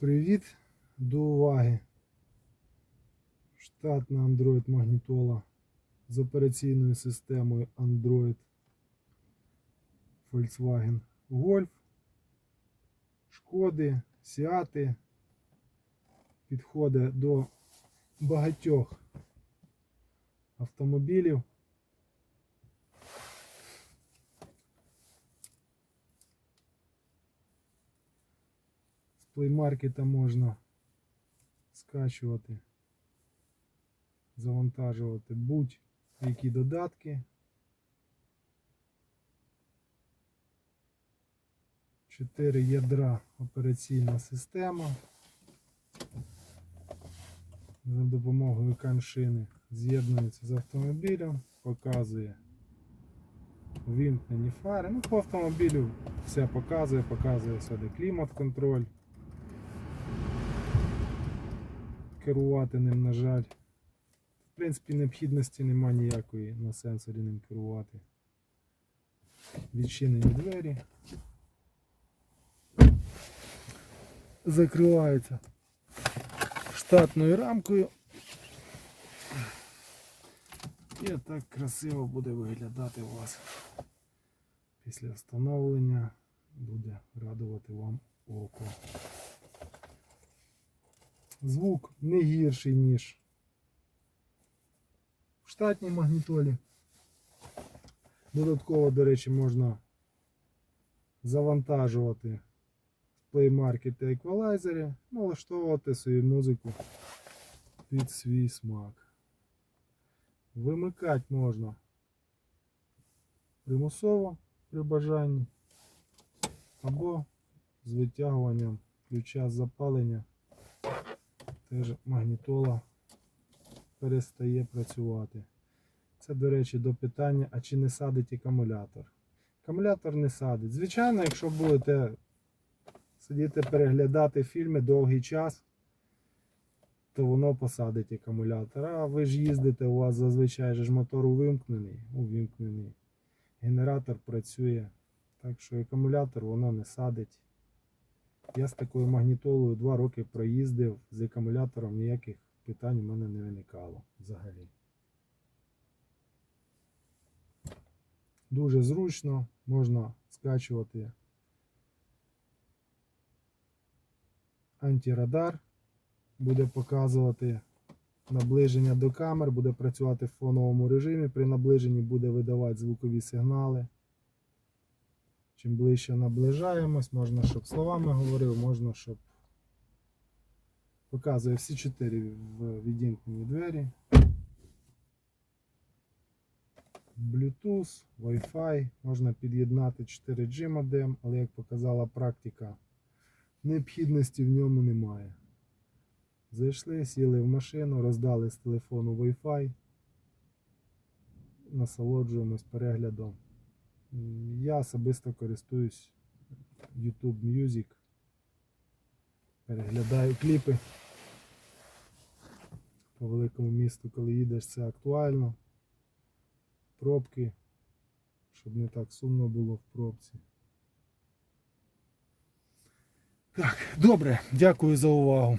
Привіт до уваги. Штатна Android магнітола з операційною системою Android Volkswagen Golf, Шкоди, Сіати. Підходить до багатьох автомобілів. Плеймаркета можна скачувати, завантажувати будь-які додатки. Чотири ядра операційна система. За допомогою каншини з'єднується з автомобілем, показує вімкнені фари. Ну, по автомобілю все показує, показує сюди клімат-контроль. Керувати ним, на жаль. В принципі, необхідності немає ніякої на сенсорі ним керувати. Відчинені двері. Закривається штатною рамкою. І так красиво буде виглядати у вас після встановлення. Буде радувати вам око. Звук не гірший, ніж в штатній магнітолі. Додатково, до речі, можна завантажувати з Play Market та еквалайзері, налаштовувати свою музику під свій смак. Вимикати можна примусово при бажанні або з витягуванням ключа з запалення теж магнітола перестає працювати. Це, до речі, до питання, а чи не садить акумулятор? Акумулятор не садить. Звичайно, якщо будете сидіти переглядати фільми довгий час, то воно посадить акумулятор. А ви ж їздите, у вас зазвичай ж мотор увімкнений, увімкнений. Генератор працює. Так що акумулятор воно не садить. Я з такою магнітолою два роки проїздив з акумулятором, ніяких питань у мене не виникало взагалі. Дуже зручно, можна скачувати антирадар, буде показувати наближення до камер, буде працювати в фоновому режимі. При наближенні буде видавати звукові сигнали. Чим ближче наближаємось, можна, щоб словами говорив, можна, щоб показує всі чотири відімкнені двері. Bluetooth, Wi-Fi, можна під'єднати 4G модем, але як показала практика, необхідності в ньому немає. Зайшли, сіли в машину, роздали з телефону Wi-Fi, насолоджуємось переглядом. Я особисто користуюсь YouTube Music. Переглядаю кліпи. По великому місту, коли їдеш, це актуально. Пробки, щоб не так сумно було в пробці. Так, добре, дякую за увагу.